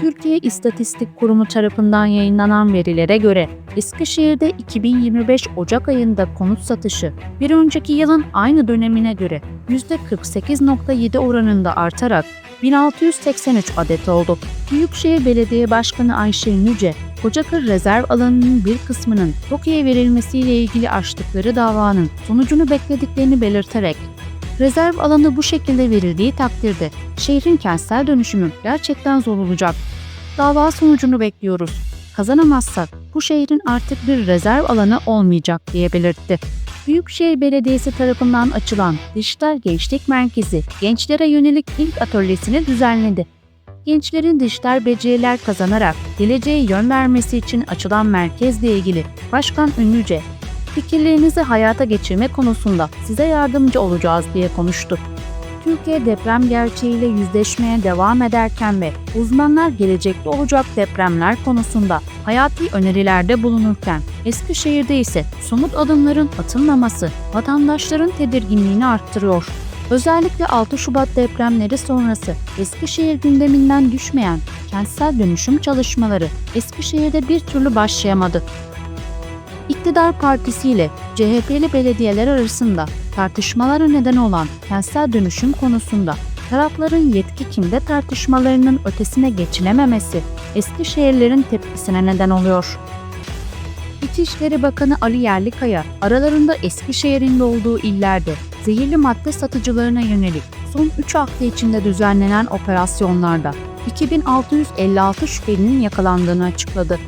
Türkiye İstatistik Kurumu tarafından yayınlanan verilere göre Eskişehir'de 2025 Ocak ayında konut satışı bir önceki yılın aynı dönemine göre %48.7 oranında artarak 1683 adet oldu. Büyükşehir Belediye Başkanı Ayşe Yüce, Kocakır rezerv alanının bir kısmının TOKİ'ye verilmesiyle ilgili açtıkları davanın sonucunu beklediklerini belirterek, rezerv alanı bu şekilde verildiği takdirde şehrin kentsel dönüşümü gerçekten zor olacak. Dava sonucunu bekliyoruz. Kazanamazsak bu şehrin artık bir rezerv alanı olmayacak diye belirtti. Büyükşehir Belediyesi tarafından açılan Dijital Gençlik Merkezi gençlere yönelik ilk atölyesini düzenledi. Gençlerin dijital beceriler kazanarak geleceğe yön vermesi için açılan merkezle ilgili Başkan Ünlüce, fikirlerinizi hayata geçirme konusunda size yardımcı olacağız diye konuştu. Türkiye deprem gerçeğiyle yüzleşmeye devam ederken ve uzmanlar gelecekte olacak depremler konusunda hayati önerilerde bulunurken Eskişehir'de ise somut adımların atılmaması vatandaşların tedirginliğini arttırıyor. Özellikle 6 Şubat depremleri sonrası Eskişehir gündeminden düşmeyen kentsel dönüşüm çalışmaları Eskişehir'de bir türlü başlayamadı. İktidar Partisi ile CHP'li belediyeler arasında tartışmalara neden olan kentsel dönüşüm konusunda tarafların yetki kimde tartışmalarının ötesine geçilememesi Eskişehirlerin tepkisine neden oluyor. İçişleri Bakanı Ali Yerlikaya, aralarında Eskişehir'in de olduğu illerde zehirli madde satıcılarına yönelik son 3 hafta içinde düzenlenen operasyonlarda 2656 şüphelinin yakalandığını açıkladı.